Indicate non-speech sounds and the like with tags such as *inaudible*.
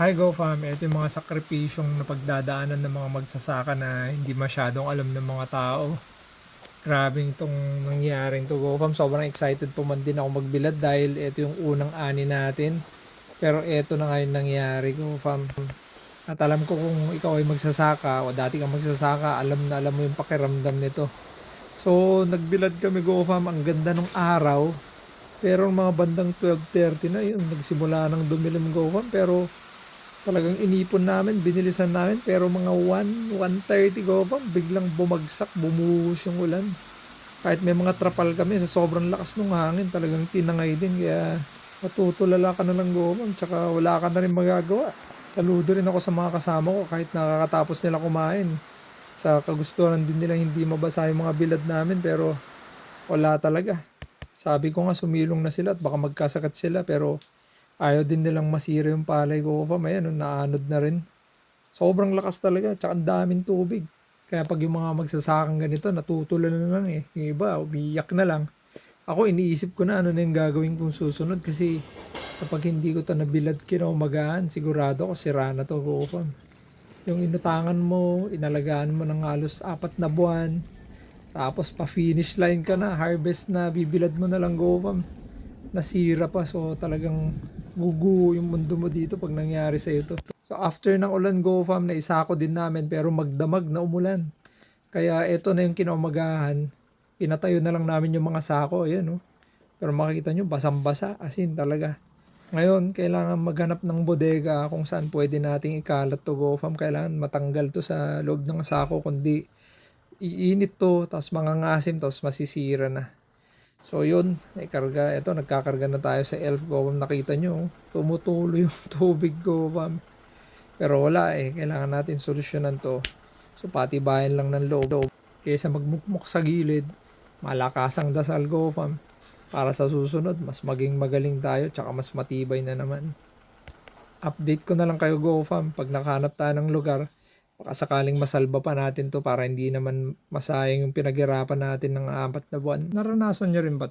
Hi GoFam, ito yung mga sakripisyong napagdadaanan ng mga magsasaka na hindi masyadong alam ng mga tao. Grabe itong nangyaring to GoFam. Sobrang excited po man din ako magbilad dahil ito yung unang ani natin. Pero ito na nga yung nangyari GoFam. At alam ko kung ikaw ay magsasaka o dati kang magsasaka, alam na alam mo yung pakiramdam nito. So nagbilad kami GoFam, ang ganda ng araw. Pero mga bandang 12.30 na yun, nagsimula ng dumilim GoFam. Pero talagang inipon namin, binilisan namin, pero mga 1, 1.30 go pa, biglang bumagsak, bumuhos yung ulan. Kahit may mga trapal kami, sa sobrang lakas ng hangin, talagang tinangay din, kaya matutulala ka na lang go tsaka wala ka na rin magagawa. Saludo rin ako sa mga kasama ko, kahit nakakatapos nila kumain. Sa kagustuhan din nila hindi mabasa yung mga bilad namin, pero wala talaga. Sabi ko nga sumilong na sila at baka magkasakit sila, pero ayaw din nilang masira yung palay ko pa may ano, naanod na rin. Sobrang lakas talaga tsaka ang daming tubig. Kaya pag yung mga magsasakang ganito natutulan na lang eh. Yung iba umiiyak na lang. Ako iniisip ko na ano na yung gagawin kong susunod kasi kapag hindi ko to nabilad kinaumagahan sigurado ko sira na to gopam yung inutangan mo inalagaan mo ng halos apat na buwan tapos pa finish line ka na harvest na bibilad mo na lang gopam nasira pa so talagang gugu yung mundo mo dito pag nangyari sa ito. So after ng ulan go fam na isako din namin pero magdamag na umulan. Kaya ito na yung kinaumagahan. Pinatayo na lang namin yung mga sako. Ayan oh. Pero makikita nyo basang-basa. As in talaga. Ngayon, kailangan maghanap ng bodega kung saan pwede nating ikalat to go fam. Kailangan matanggal to sa loob ng sako kundi iinit to tapos mangangasim tapos masisira na. So yun, ay karga, ito nagkakarga na tayo sa elf go. Nakita nyo, tumutulo yung *laughs* tubig ko. Bam. Pero wala eh, kailangan natin solusyonan to. So patibayan lang ng loob. Kaysa magmukmuk sa gilid, malakasang dasal go fam. Para sa susunod, mas maging magaling tayo, tsaka mas matibay na naman. Update ko na lang kayo go fam pag nakahanap tayo ng lugar baka sakaling masalba pa natin to para hindi naman masayang yung pinaghirapan natin ng apat na buwan. Naranasan nyo rin ba?